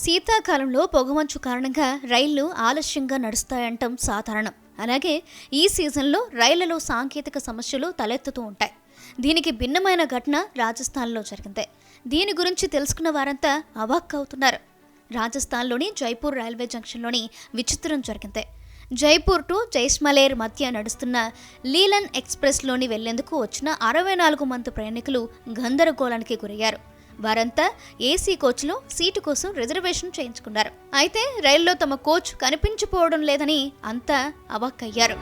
శీతాకాలంలో పొగమంచు కారణంగా రైళ్ళు ఆలస్యంగా నడుస్తాయంటం సాధారణం. అలాగే ఈ సీజన్లో రైళ్ళలో సాంకేతిక సమస్యలు తలెత్తుతూ ఉంటాయి. దీనికి భిన్నమైన ఘటన రాజస్థాన్లో జరిగింది. దీని గురించి తెలుసుకున్న వారంతా అవాక్ అవుతున్నారు. రాజస్థాన్లోని జైపూర్ రైల్వే జంక్షన్లోని విచిత్రం జరిగింది. జైపూర్ టు జైస్మలేర్ మధ్య నడుస్తున్న లీలన్ ఎక్స్ప్రెస్లోని వెళ్ళేందుకు వచ్చిన అరవై నాలుగు మంది ప్రయాణికులు గందరగోళానికి గురయ్యారు. వారంతా ఏసీ కోచ్లో సీటు కోసం రిజర్వేషన్ చేయించుకున్నారు. అయితే రైల్లో తమ కోచ్ కనిపించిపోవడం లేదని అంతా అవాక్కయ్యారు.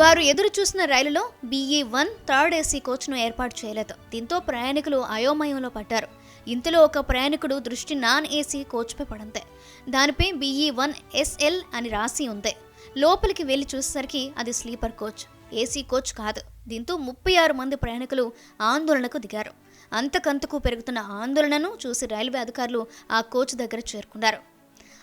వారు ఎదురు చూసిన రైలులో B E one third AC కోచ్ను ఏర్పాటు చేయలేదు. దీంతో ప్రయాణికులు అయోమయంలో పడ్డారు. ఇంతలో ఒక ప్రయాణికుడు దృష్టి నాన్ ఏసీ కోచ్పై పడంతే దానిపై బీఈ వన్ ఎస్ఎల్ అని రాసి ఉంది. లోపలికి వెళ్ళి చూసేసరికి అది స్లీపర్ కోచ్. ఏసీ కోచ్ కాదు. దీంతో ముప్పై ఆరు మంది ప్రయాణికులు ఆందోళనకు దిగారు. అంతకంతకు పెరుగుతున్న ఆందోళనను చూసి రైల్వే అధికారులు ఆ కోచ్ దగ్గర చేరుకున్నారు.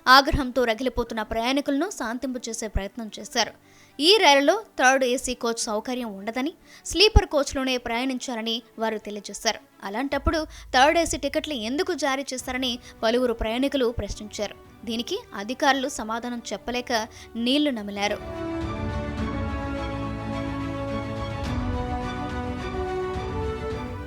ఆగ్రహంతో రగిలిపోతున్న ప్రయాణికులను శాంతింపు చేసే ప్రయత్నం చేశారు. ఈ రైలులో థర్డ్ ఏసీ కోచ్ సౌకర్యం ఉండదని స్లీపర్ కోచ్లోనే ప్రయాణించాలని వారు తెలియజేశారు. అలాంటప్పుడు థర్డ్ ఏసీ టికెట్లు ఎందుకు జారీ చేశారని పలువురు ప్రయాణికులు ప్రశ్నించారు. దీనికి అధికారులు సమాధానం చెప్పలేక నీళ్ళు నమిలారు.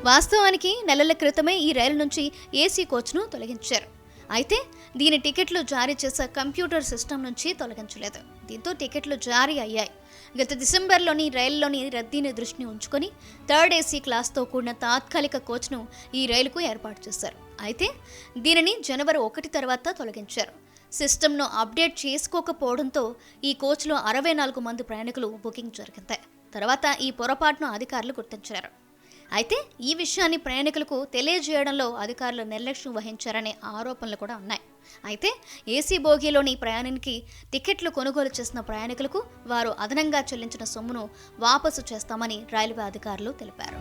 వాస్తవానికి నెలల క్రితమే ఈ రైలు నుంచి ఏసీ కోచ్ను తొలగించారు. అయితే దీని టికెట్లు జారీ చేసే కంప్యూటర్ సిస్టమ్ నుంచి తొలగించలేదు. దీంతో టికెట్లు జారీ అయ్యాయి. గత డిసెంబర్లోని రైలులోని రద్దీని దృష్టిని ఉంచుకొని థర్డ్ ఏసీ క్లాస్తో కూడిన తాత్కాలిక కోచ్ను ఈ రైలుకు ఏర్పాటు చేశారు. అయితే దీనిని జనవరి ఒకటి తర్వాత తొలగించారు. సిస్టమ్ను అప్డేట్ చేసుకోకపోవడంతో ఈ కోచ్లో అరవై నాలుగు మంది ప్రయాణికులు బుకింగ్ జరిగింది. తర్వాత ఈ పొరపాటును అధికారులు గుర్తించారు. అయితే ఈ విషయాన్ని ప్రయాణికులకు తెలియజేయడంలో అధికారులు నిర్లక్ష్యం వహించారనే ఆరోపణలు కూడా ఉన్నాయి. అయితే ఏసీ బోగీలోని ప్రయాణానికి టికెట్లు కొనుగోలు చేసిన ప్రయాణికులకు వారు అదనంగా చెల్లించిన సొమ్మును వాపసు చేస్తామని రైల్వే అధికారులు తెలిపారు.